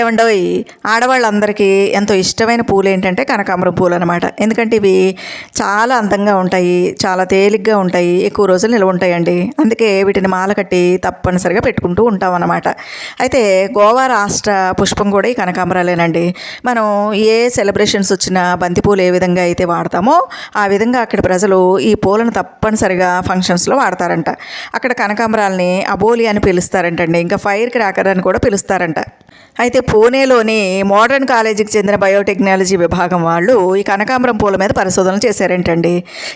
ఏమండోయ్ ఆడవాళ్ళందరికీ ఎంతో ఇష్టమైన పూలు ఏంటంటే కనకాంబరం పూలు అనమాట ఎందుకంటే ఇవి చాలా అందంగా ఉంటాయి చాలా తేలిగ్గా ఉంటాయి ఎక్కువ రోజులు నిల్వ ఉంటాయండి. అందుకే వీటిని మాల కట్టి తప్పనిసరిగా పెట్టుకుంటూ ఉంటాం అనమాట అయితే గోవా రాష్ట్ర పుష్పం కూడా ఈ కనకాంబరాలేనండి. మనం ఏ సెలబ్రేషన్స్ వచ్చినా బంతిపూలు ఏ విధంగా అయితే వాడతామో ఆ విధంగా అక్కడ ప్రజలు ఈ పూలను తప్పనిసరిగా ఫంక్షన్స్లో వాడతారంట. అక్కడ కనకాంబరాలని అబోలి అని పిలుస్తారంటండి. ఇంకా ఫైర్ క్రాకర్ అని కూడా పిలుస్తారంట. అయితే పూణేలోని మోడర్న్ కాలేజీకి చెందిన బయోటెక్నాలజీ విభాగం వాళ్ళు ఈ కనకాంబరం పూల మీద పరిశోధనలు చేశారంటండి.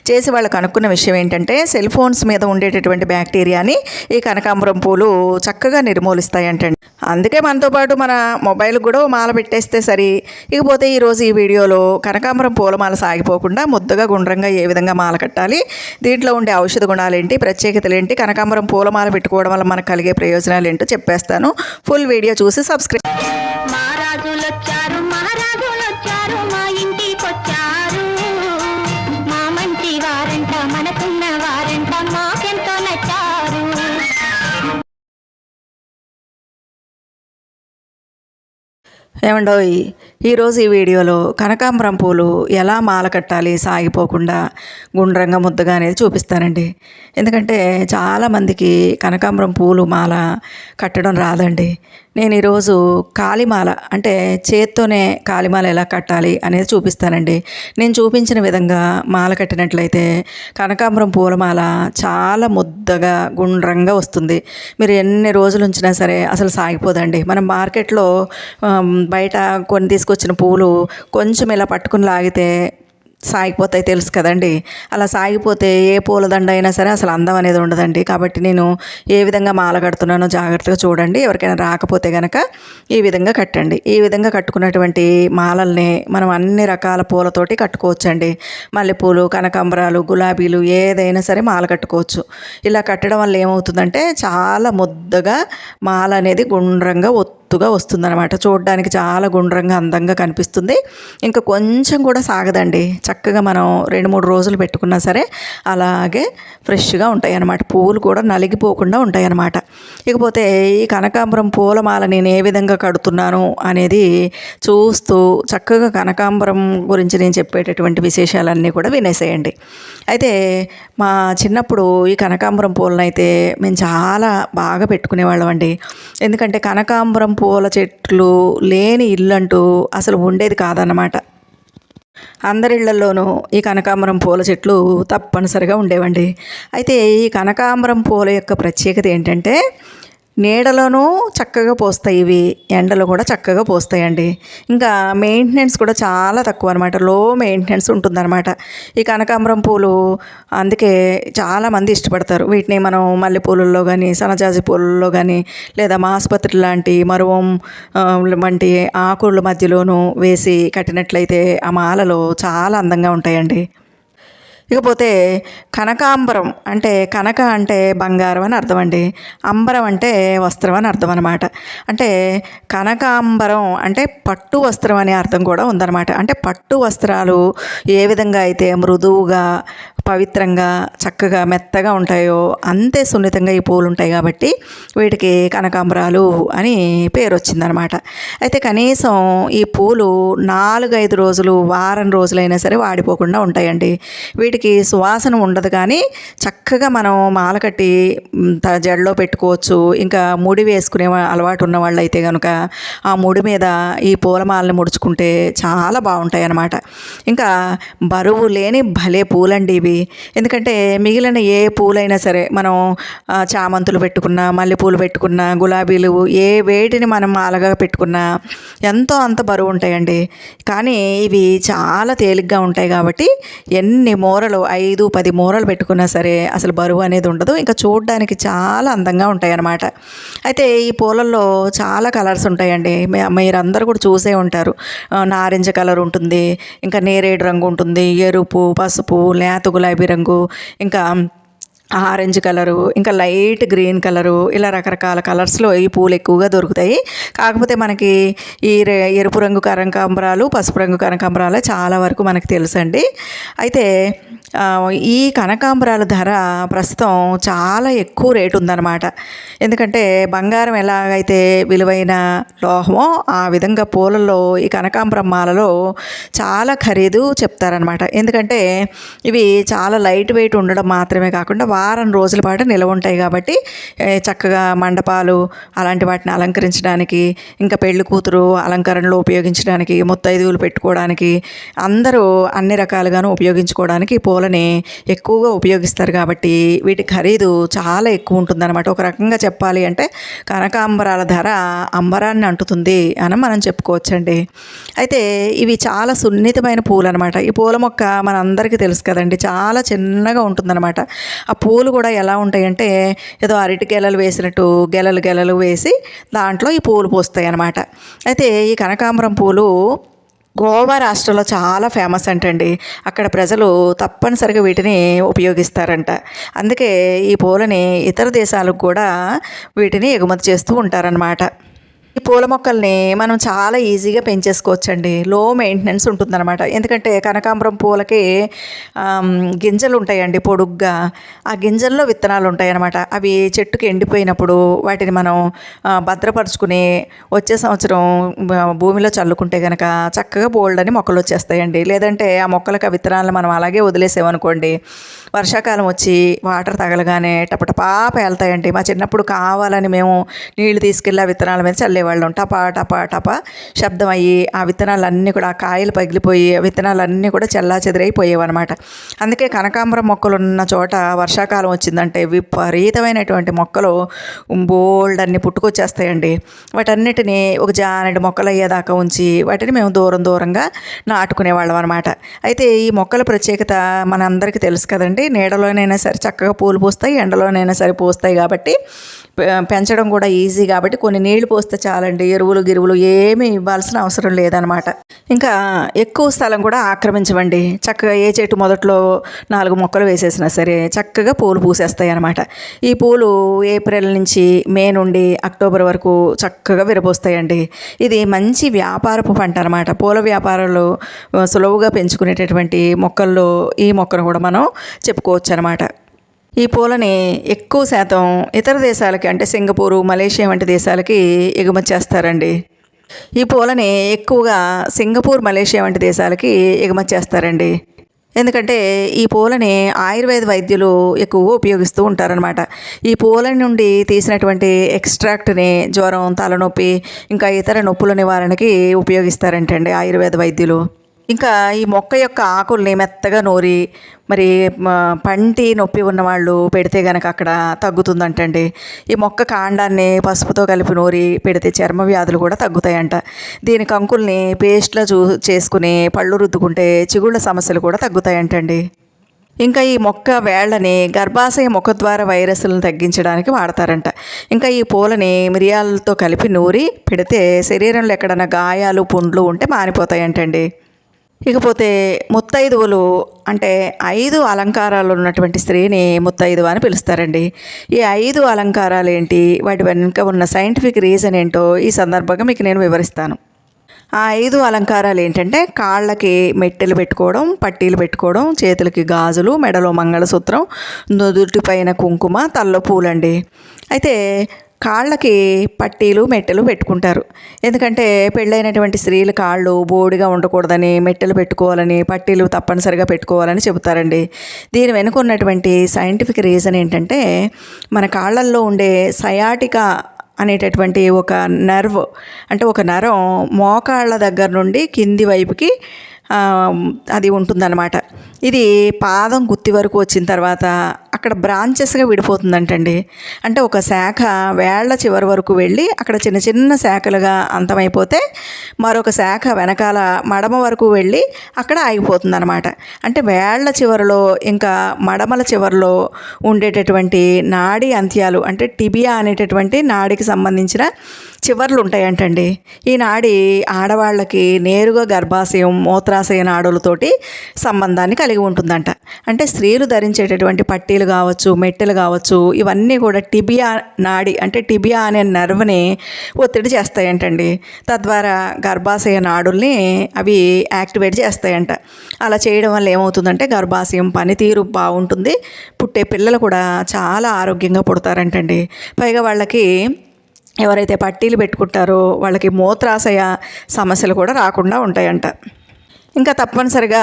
చేసి వాళ్ళు కనుక్కున్న విషయం ఏంటంటే సెల్ ఫోన్స్ మీద ఉండేటటువంటి బ్యాక్టీరియాని ఈ కనకాంబరం పూలు చక్కగా నిర్మూలిస్తాయంటండి. అందుకే మనతో పాటు మన మొబైల్ కూడా మాల పెట్టేస్తే సరి. ఇకపోతే ఈరోజు ఈ వీడియోలో కనకాంబరం పూలమాల సాగిపోకుండా ముద్దగా గుండ్రంగా ఏ విధంగా మాల కట్టాలి? దీంట్లో ఉండే ఔషధ గుణాలు ఏంటి ప్రత్యేకతలు ఏంటి కనకాంబరం పూలమాల పెట్టుకోవడం వల్ల మనకు కలిగే ప్రయోజనాలు ఏంటో చెప్పేస్తాను. ఫుల్ వీడియో చూసి సబ్స్క్రైబ్ మహారాజులొచ్చారు మహారాజులొచ్చారు మా ఇంటికొచ్చారు. మా మంచి వారంట మనకున్న వారంట మాకెంతో నచ్చారు. ఏమండోయ్ ఈరోజు ఈ వీడియోలో కనకాంబరం పూలు ఎలా మాల కట్టాలి సాగిపోకుండా గుండ్రంగా ముద్దగా అనేది చూపిస్తానండి. ఎందుకంటే చాలామందికి కనకాంబరం పూలు మాల కట్టడం రాదండి. నేను ఈరోజు కాలిమాల అంటే చేత్తోనే కాలిమాల ఎలా కట్టాలి అనేది చూపిస్తానండి. నేను చూపించిన విధంగా మాల కట్టినట్లయితే కనకాంబరం పూలమాల చాలా ముద్దగా గుండ్రంగా వస్తుంది. మీరు ఎన్ని రోజులు ఉంచినా సరే అసలు సాగిపోదండి. మనం మార్కెట్లో బయట కొన్ని తీసుకొచ్చిన పూలు కొంచెం ఇలా పట్టుకుని లాగితే సాగిపోతాయి తెలుసు కదండి. అలా సాగిపోతే ఏ పూలదండ అయినా సరే అసలు అందం అనేది ఉండదండి. కాబట్టి నేను ఏ విధంగా మాల కడుతున్నానో జాగ్రత్తగా చూడండి. ఎవరికైనా రాకపోతే కనుక ఈ విధంగా కట్టండి. ఈ విధంగా కట్టుకున్నటువంటి మాలల్ని మనం అన్ని రకాల పూలతోటి కట్టుకోవచ్చండి. మల్లెపూలు కనకాంబరాలు గులాబీలు ఏదైనా సరే మాల కట్టుకోవచ్చు. ఇలా కట్టడం వల్ల ఏమవుతుందంటే చాలా ముద్దగా మాల అనేది గుండ్రంగా ఒత్తుగా వస్తుందన్నమాట. చూడడానికి చాలా గుండ్రంగా అందంగా కనిపిస్తుంది. ఇంకా కొంచెం కూడా సాగదండి. చక్కగా మనం రెండు మూడు రోజులు పెట్టుకున్నా సరే అలాగే ఫ్రెష్గా ఉంటాయి అన్నమాట పువ్వులు కూడా నలిగిపోకుండా ఉంటాయి అన్నమాట ఇకపోతే ఈ కనకాంబరం పూలమాల నేను ఏ విధంగా కడుతున్నాను అనేది చూస్తూ చక్కగా కనకాంబరం గురించి నేను చెప్పేటటువంటి విశేషాలన్నీ కూడా వినేసేయండి. అయితే మా చిన్నప్పుడు ఈ కనకాంబరం పూలనైతే మేము చాలా బాగా పెట్టుకునేవాళ్ళం అండి ఎందుకంటే కనకాంబరం పూల చెట్లు లేని ఇల్లంటూ అసలు ఉండేది కాదన్నమాట. అందరిళ్ళలోనూ ఈ కనకాంబరం పూల చెట్లు తప్పనిసరిగా ఉండేవండి. అయితే ఈ కనకాంబరం పూల యొక్క ప్రత్యేకత ఏంటంటే నీడలోనూ చక్కగా పోస్తాయి ఇవి. ఎండలో కూడా చక్కగా పోస్తాయండి. ఇంకా మెయింటెనెన్స్ కూడా చాలా తక్కువ అనమాట లో మెయింటెనెన్స్ ఉంటుందన్నమాట. ఈ కనకాంబరం పూలు అందుకే చాలామంది ఇష్టపడతారు. వీటిని మనం మల్లెపూలల్లో కానీ సనజాజి పూలల్లో కానీ లేదా మాసుపత్రి లాంటి మరువం వంటి ఆకుల మధ్యలోనూ వేసి కట్టినట్లయితే ఆ మాలలు చాలా అందంగా ఉంటాయండి. ఇకపోతే కనకాంబరం అంటే కనక అంటే బంగారం అని అర్థం అండి. అంబరం అంటే వస్త్రం అని అర్థం అనమాట అంటే కనకాంబరం అంటే పట్టు వస్త్రం అనే అర్థం కూడా ఉందన్నమాట. అంటే పట్టు వస్త్రాలు ఏ విధంగా అయితే మృదువుగా పవిత్రంగా చక్కగా మెత్తగా ఉంటాయో అంతే సున్నితంగా ఈ పూలు ఉంటాయి కాబట్టి వీటికి కనకాంబరాలు అని పేరు వచ్చిందనమాట అయితే కనీసం ఈ పూలు నాలుగైదు రోజులు వారం రోజులైనా సరే వాడిపోకుండా ఉంటాయండి. వీటికి సువాసన ఉండదు కానీ చక్కగా మనం మాల కట్టి త- జడలో పెట్టుకోవచ్చు. ఇంకా ముడి వేసుకునే అలవాటు ఉన్న వాళ్ళు అయితే కనుక ఆ ముడి మీద ఈ పూలమాలని ముడుచుకుంటే చాలా బాగుంటాయి అన్నమాట ఇంకా బరువు లేని భలే పూలండి ఇవి. ఎందుకంటే మిగిలిన ఏ పూలైనా సరే మనం చామంతులు పెట్టుకున్నా మల్లెపూలు పెట్టుకున్నా గులాబీలు ఏ వేటిని మనం మాలగా పెట్టుకున్నా ఎంతో అంత బరువు ఉంటాయండి. కానీ ఇవి చాలా తేలిగ్గా ఉంటాయి కాబట్టి ఎన్ని మూరలు ఐదు పది మూరలు పెట్టుకున్నా సరే అసలు బరువు అనేది ఉండదు. ఇంకా చూడడానికి చాలా అందంగా ఉంటాయి అన్నమాట అయితే ఈ పూలల్లో చాలా కలర్స్ ఉంటాయండి. మీరందరూ కూడా చూసే ఉంటారు. నారింజ కలర్ ఉంటుంది ఇంకా నేరేడు రంగు ఉంటుంది ఎరుపు పసుపు లేత గులాబీ గులాబీ రంగు ఇంకా ఆరెంజ్ కలరు ఇంకా లైట్ గ్రీన్ కలరు ఇలా రకరకాల కలర్స్లో ఈ పూలు ఎక్కువగా దొరుకుతాయి. కాకపోతే మనకి ఈ ఎరుపు రంగు కనకాంబరాలు పసుపు రంగు కనకాంబరాలు చాలా వరకు మనకు తెలుసండి. అయితే ఈ కనకాంబరాల ధర ప్రస్తుతం చాలా ఎక్కువ రేటు ఉందన్నమాట. ఎందుకంటే బంగారం ఎలాగైతే విలువైన లోహమో ఆ విధంగా పూలలో ఈ కనకాంబరం మాలలో చాలా ఖరీదు చెప్తారనమాట ఎందుకంటే ఇవి చాలా లైట్ వెయిట్ ఉండడం మాత్రమే కాకుండా వారం రోజుల పాటు నిల్వ ఉంటాయి కాబట్టి చక్కగా మండపాలు అలాంటి వాటిని అలంకరించడానికి ఇంకా పెళ్ళి కూతురు అలంకరణలో ఉపయోగించడానికి ముత్తైదువులు పెట్టుకోవడానికి అందరూ అన్ని రకాలుగాను ఉపయోగించుకోవడానికి ఈ పూలని ఎక్కువగా ఉపయోగిస్తారు కాబట్టి వీటి ఖరీదు చాలా ఎక్కువ ఉంటుందన్నమాట. ఒక రకంగా చెప్పాలి అంటే కనకాంబరాల ధర అంబరాన్ని అంటుతుంది అని మనం చెప్పుకోవచ్చండి. అయితే ఇవి చాలా సున్నితమైన పూలు అనమాట ఈ పూల మొక్క మన అందరికీ తెలుసు కదండి చాలా చిన్నగా ఉంటుందన్నమాట. ఆ పూలు కూడా ఎలా ఉంటాయంటే ఏదో అరటి గెలలు వేసినట్టు గెలలు గెలలు వేసి దాంట్లో ఈ పూలు పూస్తాయి అన్నమాట. అయితే ఈ కనకాంబరం పూలు గోవా రాష్ట్రంలో చాలా ఫేమస్ అంటండి. అక్కడ ప్రజలు తప్పనిసరిగా వీటిని ఉపయోగిస్తారంట. అందుకే ఈ పూలని ఇతర దేశాలకు కూడా వీటిని ఎగుమతి చేస్తూ ఉంటారనమాట ఈ పూల మొక్కల్ని మనం చాలా ఈజీగా పెంచేసుకోవచ్చండి. లో మెయింటెనెన్స్ ఉంటుందన్నమాట. ఎందుకంటే కనకాంబరం పూలకి గింజలు ఉంటాయండి పొడుగ్గా. ఆ గింజల్లో విత్తనాలు ఉంటాయన్నమాట. అవి చెట్టుకి ఎండిపోయినప్పుడు వాటిని మనం భద్రపరుచుకుని వచ్చే సంవత్సరం భూమిలో చల్లుకుంటే కనుక చక్కగా బోల్డ్ అని మొక్కలు వచ్చేస్తాయండి. లేదంటే ఆ మొక్కలకు ఆ విత్తనాలను మనం అలాగే వదిలేసామనుకోండి వర్షాకాలం వచ్చి వాటర్ తగలగానే టపటపా పేలుతాయండి. మా చిన్నప్పుడు కావాలని మేము నీళ్ళు తీసుకెళ్ళి ఆ విత్తనాల మీద చల్లేవాళ్ళం. టపా టపా టపా శబ్దం అయ్యి ఆ విత్తనాలన్నీ కూడా ఆ కాయలు పగిలిపోయి ఆ విత్తనాలన్నీ కూడా చెల్లా చెదిరైపోయేవన్నమాట. అందుకే కనకాంబరం మొక్కలు ఉన్న చోట వర్షాకాలం వచ్చిందంటే విపరీతమైనటువంటి మొక్కలు బోల్డ్ అన్ని పుట్టుకొచ్చేస్తాయండి. వాటన్నిటిని ఒక జానటి మొక్కలు అయ్యేదాకా ఉంచి వాటిని మేము దూరం దూరంగా నాటుకునేవాళ్ళం అనమాట అయితే ఈ మొక్కల ప్రత్యేకత మనందరికీ తెలుసు కదండి. నీడలోనైనా సరే చక్కగా పూలు పూస్తాయి ఎండలోనైనా సరే పూస్తాయి కాబట్టి పెంచడం కూడా ఈజీ కాబట్టి కొన్ని నీళ్ళు పోస్తే చాలండి. ఎరువులు గిరువులు ఏమీ ఇవ్వాల్సిన అవసరం లేదనమాట ఇంకా ఎక్కువ స్థలం కూడా ఆక్రమించవండి చక్కగా ఏ చెట్టు మొదట్లో నాలుగు మొక్కలు వేసేసినా సరే చక్కగా పూలు పూసేస్తాయి అనమాట ఈ పూలు ఏప్రిల్ నుంచి మే నుండి అక్టోబర్ వరకు చక్కగా విరబోస్తాయండి. ఇది మంచి వ్యాపారపు పంట అనమాట పూల వ్యాపారంలో సులువుగా పెంచుకునేటటువంటి మొక్కల్లో ఈ మొక్కను కూడా మనం చెప్పుకోవచ్చు అనమాట ఈ పూలని ఎక్కువ శాతం ఇతర దేశాలకి అంటే సింగపూరు మలేషియా వంటి దేశాలకి ఎగుమతి చేస్తారండి. ఈ పూలని ఎక్కువగా సింగపూర్ మలేషియా వంటి దేశాలకి ఎగుమతి చేస్తారండి. ఎందుకంటే ఈ పూలని ఆయుర్వేద వైద్యులు ఎక్కువగా ఉపయోగిస్తూ ఉంటారనమాట ఈ పూల నుండి తీసినటువంటి ఎక్స్ట్రాక్ట్ని జ్వరం తలనొప్పి ఇంకా ఇతర నొప్పుల నివారణకి ఉపయోగిస్తారంటండి ఆయుర్వేద వైద్యులు. ఇంకా ఈ మొక్క యొక్క ఆకుల్ని మెత్తగా నూరి మరి పంటి నొప్పి ఉన్నవాళ్ళు పెడితే కనుక అక్కడ తగ్గుతుందంటండి. ఈ మొక్క కాండాన్ని పసుపుతో కలిపి నూరి పెడితే చర్మ వ్యాధులు కూడా తగ్గుతాయంట. దీని కంకుల్ని పేస్ట్లో చూ చేసుకుని పళ్ళు రుద్దుకుంటే చిగుళ్ళ సమస్యలు కూడా తగ్గుతాయంటండి. ఇంకా ఈ మొక్క వేళ్ళని గర్భాశయ ముఖద్వార వైరస్లను తగ్గించడానికి వాడతారంట. ఇంకా ఈ పూలని మిరియాలతో కలిపి నూరి పెడితే శరీరంలో ఎక్కడైనా గాయాలు పుండ్లు ఉంటే మానిపోతాయంటండి. ఇకపోతే ముత్తైదువులు అంటే ఐదు అలంకారాలు ఉన్నటువంటి స్త్రీని ముత్తైదువ అని పిలుస్తారండి. ఈ ఐదు అలంకారాలు ఏంటి? వాటి వెనుక ఉన్న సైంటిఫిక్ రీజన్ ఏంటో ఈ సందర్భంగా మీకు నేను వివరిస్తాను. ఆ ఐదు అలంకారాలు ఏంటంటే కాళ్ళకి మెట్టెలు పెట్టుకోవడం పట్టీలు పెట్టుకోవడం చేతులకి గాజులు మెడలో మంగళసూత్రం నుదుటిపైన కుంకుమ తల్లో పూలండి. అయితే కాళ్ళకి పట్టీలు మెట్టెలు పెట్టుకుంటారు. ఎందుకంటే పెళ్ళైనటువంటి స్త్రీలు కాళ్ళు బోడిగా ఉండకూడదని మెట్టెలు పెట్టుకోవాలని పట్టీలు తప్పనిసరిగా పెట్టుకోవాలని చెబుతారండి. దీని వెనుక ఉన్నటువంటి సైంటిఫిక్ రీజన్ ఏంటంటే మన కాళ్ళల్లో ఉండే సయాటికా అనేటటువంటి ఒక నర్వ్ అంటే ఒక నరం మోకాళ్ళ దగ్గర నుండి కింది వైపుకి అది ఉంటుందన్నమాట. ఇది పాదం గుత్తి వరకు వచ్చిన తర్వాత అక్కడ బ్రాంచెస్గా విడిపోతుందంటండి. అంటే ఒక శాఖ వేళ్ళ చివరి వరకు వెళ్ళి అక్కడ చిన్న చిన్న శాఖలుగా అంతమైపోతే మరొక శాఖ వెనకాల మడమ వరకు వెళ్ళి అక్కడ ఆగిపోతుందన్నమాట. అంటే వేళ్ళ చివరిలో ఇంకా మడమల చివరిలో ఉండేటటువంటి నాడి అంత్యాలు అంటే టిబియా అనేటటువంటి నాడికి సంబంధించిన చివర్లు ఉంటాయంటండి. ఈ నాడి ఆడవాళ్ళకి నేరుగా గర్భాశయం మూత్రాశయ నాడులతోటి సంబంధాన్ని కలిగి ఉంటుందంట. అంటే స్త్రీలు ధరించేటటువంటి పట్టీలు కావచ్చు మెట్టెలు కావచ్చు ఇవన్నీ కూడా టిబియా నాడి అంటే టిబియా అనే నర్వ్ని ఒత్తిడి చేస్తాయంటండి. తద్వారా గర్భాశయ నాడుల్ని అవి యాక్టివేట్ చేస్తాయంట. అలా చేయడం వల్ల ఏమవుతుందంటే గర్భాశయం పనితీరు బాగుంటుంది. పుట్టే పిల్లలు కూడా చాలా ఆరోగ్యంగా పుడతారంటండి. పైగా వాళ్ళకి ఎవరైతే పట్టీలు పెట్టుకుంటారో వాళ్ళకి మూత్రాశయ సమస్యలు కూడా రాకుండా ఉంటాయంట. ఇంకా తప్పనిసరిగా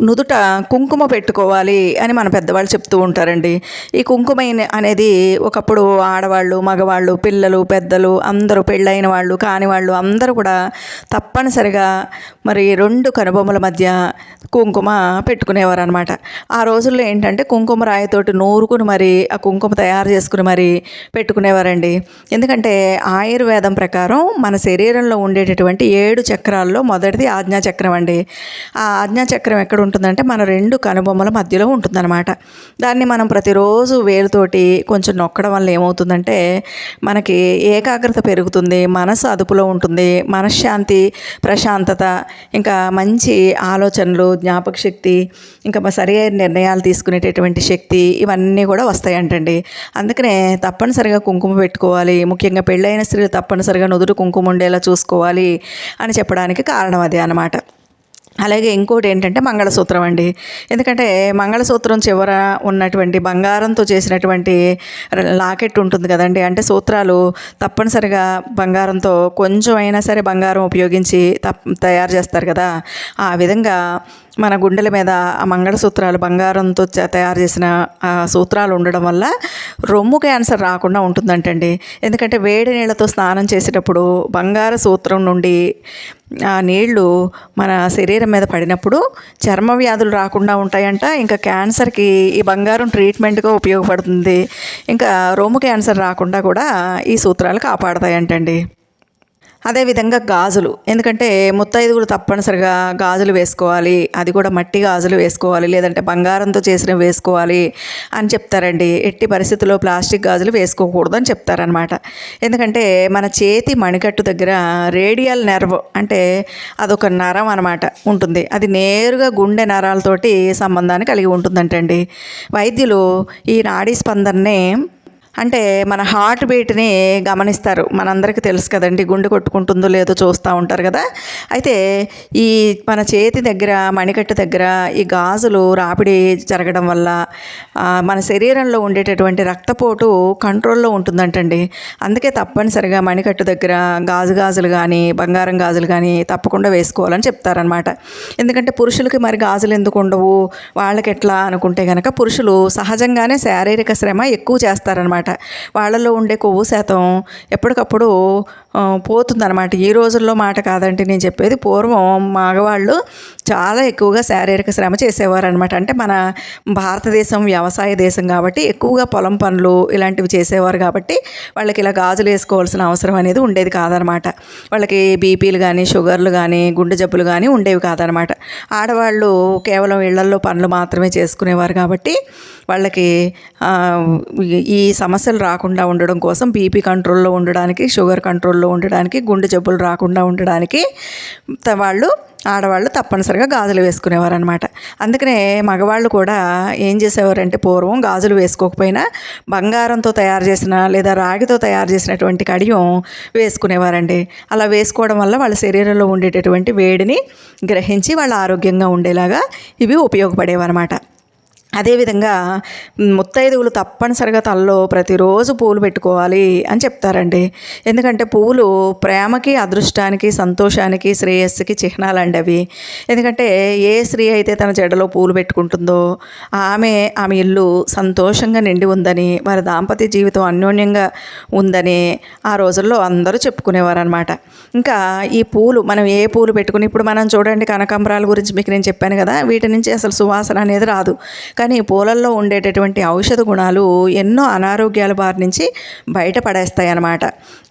నుదుట కుంకుమ పెట్టుకోవాలి అని మన పెద్దవాళ్ళు చెప్తూ ఉంటారండి. ఈ కుంకుమ అనేది ఒకప్పుడు ఆడవాళ్ళు మగవాళ్ళు పిల్లలు పెద్దలు అందరూ పెళ్ళైన వాళ్ళు కాని వాళ్ళు అందరూ కూడా తప్పనిసరిగా మరి రెండు కనుబొమ్మల మధ్య కుంకుమ పెట్టుకునేవారు అనమాట ఆ రోజుల్లో ఏంటంటే కుంకుమ రాయితోటి నూరుకుని మరి ఆ కుంకుమ తయారు చేసుకుని మరి పెట్టుకునేవారండి. ఎందుకంటే ఆయుర్వేదం ప్రకారం మన శరీరంలో ఉండేటటువంటి ఏడు చక్రాల్లో మొదటిది ఆజ్ఞాచక్రం అండి ఆ ఆజ్ఞాచక్రం ఎక్కడ ఉంటుందంటే మన రెండు కనుబొమ్మల మధ్యలో ఉంటుందన్నమాట. దాన్ని మనం ప్రతిరోజు వేలుతోటి కొంచెం నొక్కడం వల్ల ఏమవుతుందంటే మనకి ఏకాగ్రత పెరుగుతుంది మనసు అదుపులో ఉంటుంది మనశ్శాంతి ప్రశాంతత ఇంకా మంచి ఆలోచనలు జ్ఞాపక శక్తి ఇంకా సరి సరైన నిర్ణయాలు తీసుకునేటటువంటి శక్తి ఇవన్నీ కూడా వస్తాయంటండి. అందుకనే తప్పనిసరిగా కుంకుమ పెట్టుకోవాలి ముఖ్యంగా పెళ్ళైన స్త్రీలు తప్పనిసరిగా నుదురు కుంకుమ ఉండేలా చూసుకోవాలి అని చెప్పడానికి కారణం అదే అన్నమాట. అలాగే ఇంకోటి ఏంటంటే మంగళసూత్రం అండి. ఎందుకంటే మంగళసూత్రం చివర ఉన్నటువంటి బంగారంతో చేసినటువంటి లాకెట్ ఉంటుంది కదండి. అంటే సూత్రాలు తప్పనిసరిగా బంగారంతో కొంచెం అయినా సరే బంగారం ఉపయోగించి తప్ తయారు చేస్తారు కదా. ఆ విధంగా మన గుండెల మీద ఆ మంగళసూత్రాలు బంగారంతో తయారు చేసిన సూత్రాలు ఉండడం వల్ల రొమ్ము క్యాన్సర్ రాకుండా ఉంటుందంటండి. ఎందుకంటే వేడి నీళ్ళతో స్నానం చేసేటప్పుడు బంగార సూత్రం నుండి ఆ నీళ్ళు మన శరీరం మీద పడినప్పుడు చర్మ వ్యాధులు రాకుండా ఉంటాయంట. ఇంకా క్యాన్సర్కి ఈ బంగారం ట్రీట్మెంట్గా ఉపయోగపడుతుంది. ఇంకా రొమ్ము క్యాన్సర్ రాకుండా కూడా ఈ సూత్రాలు కాపాడతాయంటండి. అదేవిధంగా గాజులు. ఎందుకంటే ముత్తైదువులు తప్పనిసరిగా గాజులు వేసుకోవాలి. అది కూడా మట్టి గాజులు వేసుకోవాలి. లేదంటే బంగారంతో చేసినవి వేసుకోవాలి అని చెప్తారండి. ఎట్టి పరిస్థితుల్లో ప్లాస్టిక్ గాజులు వేసుకోకూడదు అని చెప్తారనమాట ఎందుకంటే మన చేతి మణికట్టు దగ్గర రేడియల్ నెర్వ్ అంటే అదొక నరం అనమాట ఉంటుంది. అది నేరుగా గుండె నరాలతోటి సంబంధాన్ని కలిగి ఉంటుందంటండి. వైద్యులు ఈ నాడీ స్పందనని అంటే మన హార్ట్ బీట్ని గమనిస్తారు. మనందరికీ తెలుసు కదండి గుండె కొట్టుకుంటుందో లేదో చూస్తూ ఉంటారు కదా. అయితే ఈ మన చేతి దగ్గర మణికట్టు దగ్గర ఈ గాజులు రాపిడి జరగడం వల్ల మన శరీరంలో ఉండేటటువంటి రక్తపోటు కంట్రోల్లో ఉంటుందంటండి. అందుకే తప్పనిసరిగా మణికట్టు దగ్గర గాజు గాజులు కానీ బంగారం గాజులు కానీ తప్పకుండా వేసుకోవాలని చెప్తారనమాట ఎందుకంటే పురుషులకి మరి గాజులు ఎందుకు ఉండవు? వాళ్ళకి ఎట్లా అనుకుంటే కనుక పురుషులు సహజంగానే శారీరక శ్రమ ఎక్కువ చేస్తారనమాట వాళ్ళలో ఉండే కొవ్వు శాతం ఎప్పటికప్పుడు పోతుందన్నమాట ఈ రోజుల్లో మాట కాదంటే నేను చెప్పేది పూర్వం మగవాళ్ళు చాలా ఎక్కువగా శారీరక శ్రమ చేసేవారు అనమాట అంటే మన భారతదేశం వ్యవసాయ దేశం కాబట్టి ఎక్కువగా పొలం పనులు ఇలాంటివి చేసేవారు కాబట్టి వాళ్ళకి ఇలా గాజులు వేసుకోవాల్సిన అవసరం అనేది ఉండేది కాదనమాట. వాళ్ళకి బీపీలు కానీ షుగర్లు కానీ గుండె జబ్బులు కానీ ఉండేవి కాదనమాట. ఆడవాళ్ళు కేవలం ఇళ్ళల్లో పనులు మాత్రమే చేసుకునేవారు కాబట్టి వాళ్ళకి ఈ- ఈ సమస్యలు రాకుండా ఉండడం కోసం బీపీ కంట్రోల్లో ఉండడానికి షుగర్ కంట్రోల్లో ఉండడానికి గుండె జబ్బులు రాకుండా ఉండడానికి వాళ్ళు ఆడవాళ్ళు తప్పనిసరిగా గాజులు వేసుకునేవారు అనమాట అందుకనే మగవాళ్ళు కూడా ఏం చేసేవారంటే పూర్వం గాజులు వేసుకోకపోయినా బంగారంతో తయారు చేసిన లేదా రాగితో తయారు చేసినటువంటి కడియం వేసుకునేవారండి. అలా వేసుకోవడం వల్ల వాళ్ళ శరీరంలో ఉండేటటువంటి వేడిని గ్రహించి వాళ్ళు ఆరోగ్యంగా ఉండేలాగా ఇవి ఉపయోగపడేవన్నమాట. అదేవిధంగా ముత్తైదువులు తప్పనిసరిగా తలలో ప్రతిరోజు పూలు పెట్టుకోవాలి అని చెప్తారండి. ఎందుకంటే పూలు ప్రేమకి అదృష్టానికి సంతోషానికి శ్రేయస్సుకి చిహ్నాలండి అవి ఎందుకంటే ఏ స్త్రీ అయితే తన జడలో పూలు పెట్టుకుంటుందో ఆమె ఆమె ఇల్లు సంతోషంగా నిండి ఉందని వారి దాంపత్య జీవితం అన్యోన్యంగా ఉందని ఆ రోజుల్లో అందరూ చెప్పుకునేవారు అనమాట ఇంకా ఈ పూలు మనం ఏ పూలు పెట్టుకుని ఇప్పుడు మనం చూడండి కనకాంబరాల గురించి మీకు నేను చెప్పాను కదా వీటి నుంచి అసలు సువాసన అనేది రాదు. కానీ కానీ పూలల్లో ఉండేటటువంటి ఔషధ గుణాలు ఎన్నో అనారోగ్యాల బారి నుంచి బయటపడేస్తాయి అన్నమాట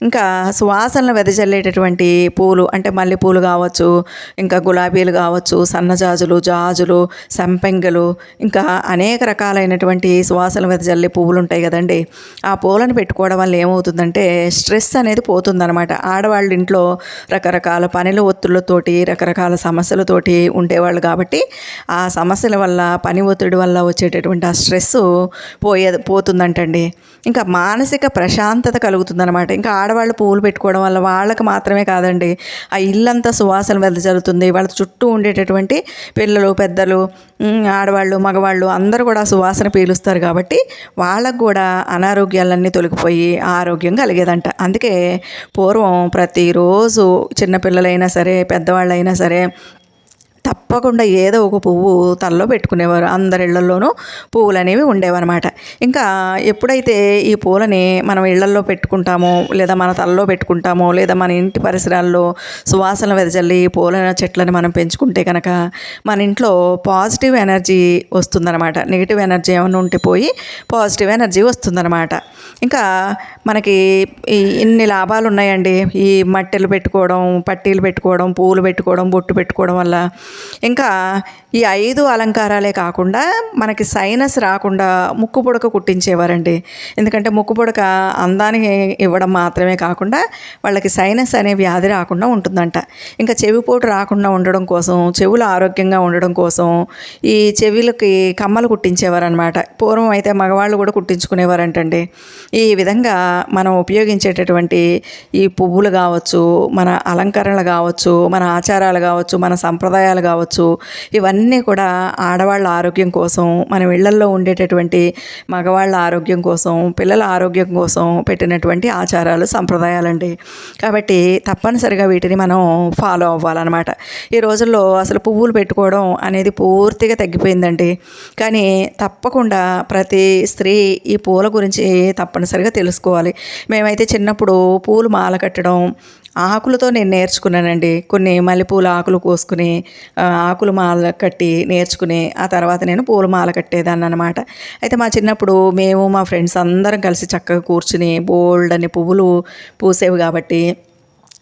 ఇంకా సువాసనలు వెదజల్లేటటువంటి పూలు అంటే మల్లెపూలు కావచ్చు ఇంకా గులాబీలు కావచ్చు సన్నజాజులు జాజులు సంపెంగలు ఇంకా అనేక రకాలైనటువంటి సువాసనలు వెదజల్లే పువ్వులు ఉంటాయి కదండి. ఆ పూలను పెట్టుకోవడం వల్ల ఏమవుతుందంటే స్ట్రెస్ అనేది పోతుందన్నమాట. ఆడవాళ్ళ ఇంట్లో రకరకాల పనుల ఒత్తిళ్ళతోటి రకరకాల సమస్యలతోటి ఉండేవాళ్ళు కాబట్టి ఆ సమస్యల వల్ల పని ఒత్తిడి వల్ల వల్ల వచ్చేటటువంటి ఆ స్ట్రెస్ పోయే పోతుందంటండి. ఇంకా మానసిక ప్రశాంతత కలుగుతుందన్నమాట. ఇంకా ఆడవాళ్ళు పువ్వులు పెట్టుకోవడం వల్ల వాళ్ళకి మాత్రమే కాదండి. ఆ ఇల్లంతా సువాసన వెదజల్లుతుంది వాళ్ళ చుట్టూ ఉండేటటువంటి పిల్లలు పెద్దలు ఆడవాళ్ళు మగవాళ్ళు అందరూ కూడా సువాసన పీలుస్తారు కాబట్టి వాళ్ళకు కూడా అనారోగ్యాలన్నీ తొలగిపోయి ఆరోగ్యం కలిగేదంట. అందుకే పూర్వం ప్రతిరోజు చిన్నపిల్లలైనా సరే పెద్దవాళ్ళైనా సరే తప్పకుండా ఏదో ఒక పువ్వు తలలో పెట్టుకునేవారు. అందరి ఇళ్ళలోనూ పువ్వులు అనేవి ఉండేవన్నమాట. ఇంకా ఎప్పుడైతే ఈ పూలని మనం ఇళ్ళల్లో పెట్టుకుంటామో లేదా మన తలలో పెట్టుకుంటామో లేదా మన ఇంటి పరిసరాల్లో సువాసన వెదజల్లి ఈ పూల చెట్లను మనం పెంచుకుంటే కనుక మన ఇంట్లో పాజిటివ్ ఎనర్జీ వస్తుందన్నమాట. నెగిటివ్ ఎనర్జీ ఏమైనా ఉంటే పోయి పాజిటివ్ ఎనర్జీ వస్తుందన్నమాట. ఇంకా మనకి ఇన్ని లాభాలు ఉన్నాయండి ఈ మట్టెలు పెట్టుకోవడం పట్టీలు పెట్టుకోవడం పూలు పెట్టుకోవడం బొట్టు పెట్టుకోవడం వల్ల ఇంకా ఈ ఐదు అలంకారాలే కాకుండా మనకి సైనస్ రాకుండా ముక్కు పుడక కుట్టించేవారండి. ఎందుకంటే ముక్కు పుడక అందానికి ఇవ్వడం మాత్రమే కాకుండా వాళ్ళకి సైనస్ అనే వ్యాధి రాకుండా ఉంటుందంట. ఇంకా చెవిపోటు రాకుండా ఉండడం కోసం చెవులు ఆరోగ్యంగా ఉండడం కోసం ఈ చెవులకి కమ్మలు కుట్టించేవారనమాట పూర్వం అయితే మగవాళ్ళు కూడా కుట్టించుకునేవారంటండి. ఈ విధంగా మనం ఉపయోగించేటటువంటి ఈ పువ్వులు కావచ్చు మన అలంకరణలు కావచ్చు మన ఆచారాలు కావచ్చు మన సంప్రదాయాలు కావచ్చు ఇవన్నీ కూడా ఆడవాళ్ళ ఆరోగ్యం కోసం మన ఇళ్ళల్లో ఉండేటటువంటి మగవాళ్ళ ఆరోగ్యం కోసం పిల్లల ఆరోగ్యం కోసం పెట్టినటువంటి ఆచారాలు సంప్రదాయాలండి. కాబట్టి తప్పనిసరిగా వీటిని మనం ఫాలో అవ్వాలన్నమాట. ఈ రోజుల్లో అసలు పువ్వులు పెట్టుకోవడం అనేది పూర్తిగా తగ్గిపోయిందండి. కానీ తప్పకుండా ప్రతి స్త్రీ ఈ పూల గురించి తప్పనిసరిగా తెలుసుకోవాలి. మేమైతే చిన్నప్పుడు పూలు మాల కట్టడం ఆకులతో నేను నేర్చుకున్నానండి. కొన్ని మల్లెపూల ఆకులు కోసుకుని ఆకులు మాల కట్టి నేర్చుకుని ఆ తర్వాత నేను పూల మాల కట్టేదాన్ని అనమాట అయితే మా చిన్నప్పుడు మేము మా ఫ్రెండ్స్ అందరం కలిసి చక్కగా కూర్చుని బోల్డ్ అని పువ్వులు పూసేవి కాబట్టి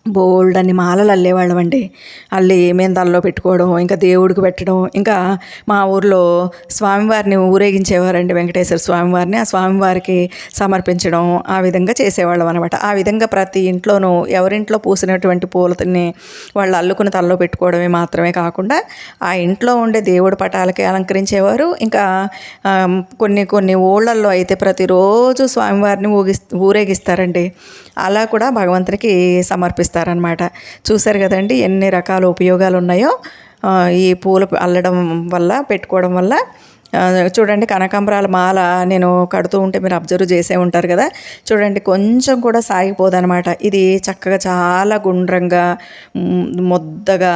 బోల్డ్ అన్ని మాలలు అల్లేవాళ్ళం అండి. అల్లి మేము తలలో పెట్టుకోవడం ఇంకా దేవుడికి పెట్టడం ఇంకా మా ఊర్లో స్వామివారిని ఊరేగించేవారండి వెంకటేశ్వర స్వామివారిని. ఆ స్వామివారికి సమర్పించడం ఆ విధంగా చేసేవాళ్ళం అనమాట ఆ విధంగా ప్రతి ఇంట్లోనూ ఎవరింట్లో పూసినటువంటి పూలతోని వాళ్ళు అల్లుకుని తలలో పెట్టుకోవడమే మాత్రమే కాకుండా ఆ ఇంట్లో ఉండే దేవుడి పటాలకి అలంకరించేవారు. ఇంకా కొన్ని కొన్ని ఊళ్ళల్లో అయితే ప్రతిరోజు స్వామివారిని ఊగి ఊరేగిస్తారండి. అలా కూడా భగవంతునికి చేస్తారనమాట. చూశారు కదండి ఎన్ని రకాల ఉపయోగాలు ఉన్నాయో ఈ పూలు అల్లడం వల్ల పెట్టుకోవడం వల్ల. చూడండి కనకాంబరాల మాల నేను కడుతూ ఉంటే మీరు అబ్జర్వ్ చేసే ఉంటారు కదా. చూడండి కొంచెం కూడా సాగిపోదనమాట. ఇది చక్కగా చాలా గుండ్రంగా ముద్దగా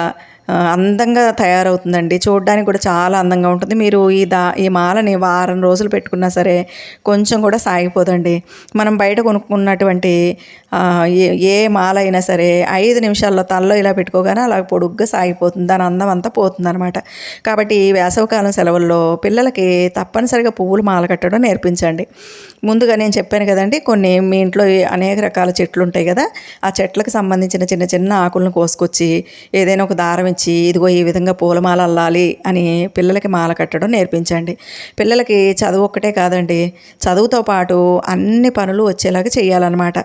అందంగా తయారవుతుందండి. చూడడానికి కూడా చాలా అందంగా ఉంటుంది. మీరు ఈ దా ఈ మాలని వారం రోజులు పెట్టుకున్నా సరే కొంచెం కూడా సాగిపోదండి. మనం బయట కొనుక్కున్నటువంటి ఏ ఏ మాల అయినా సరే ఐదు నిమిషాల్లో తలలో ఇలా పెట్టుకోగానే అలా పొడుగ్గా సాగిపోతుంది. దాని అందం అంతా పోతుందన్నమాట. కాబట్టి ఈ వేసవికాలం సెలవుల్లో పిల్లలకి తప్పనిసరిగా పువ్వులు మాల కట్టడం నేర్పించండి. ముందుగా నేను చెప్పాను కదండి కొన్ని మీ ఇంట్లో అనేక రకాల చెట్లు ఉంటాయి కదా ఆ చెట్లకు సంబంధించిన చిన్న చిన్న ఆకులను కోసుకొచ్చి ఏదైనా ఒక దారం ఇచ్చి ఇదిగో ఈ విధంగా పూలమాల అల్లాలి అని పిల్లలకి మాల కట్టడం నేర్పించండి. పిల్లలకి చదువు ఒక్కటే కాదండి చదువుతో పాటు అన్ని పనులు వచ్చేలాగా చేయాలన్నమాట.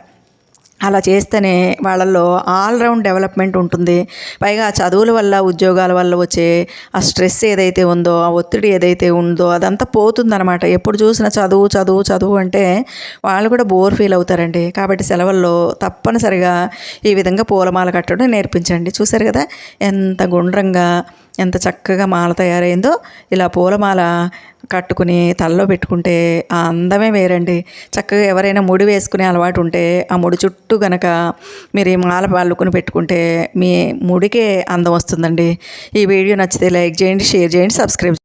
అలా చేస్తేనే వాళ్ళల్లో ఆల్రౌండ్ డెవలప్మెంట్ ఉంటుంది. పైగా చదువుల వల్ల ఉద్యోగాల వల్ల వచ్చే ఆ స్ట్రెస్ ఏదైతే ఉందో ఆ ఒత్తిడి ఏదైతే ఉందో అదంతా పోతుందనమాట ఎప్పుడు చూసినా చదువు చదువు చదువు అంటే వాళ్ళు కూడా బోర్ ఫీల్ అవుతారండి. కాబట్టి సెలవుల్లో తప్పనిసరిగా ఈ విధంగా పూలమాల కట్టడం నేర్పించండి. చూసారు కదా? ఎంత గుండ్రంగా ఎంత చక్కగా మాల తయారైందో ఇలా పూలమాల కట్టుకుని తలలో పెట్టుకుంటే ఆ అందమే వేరండి. చక్కగా ఎవరైనా ముడి వేసుకునే అలవాటు ఉంటే ఆ ముడి చుట్టూ గనక మీరు ఈ మాల పళ్ళుకుని పెట్టుకుంటే మీ ముడికే అందం వస్తుందండి. ఈ వీడియో నచ్చితే లైక్ చేయండి షేర్ చేయండి సబ్స్క్రైబ్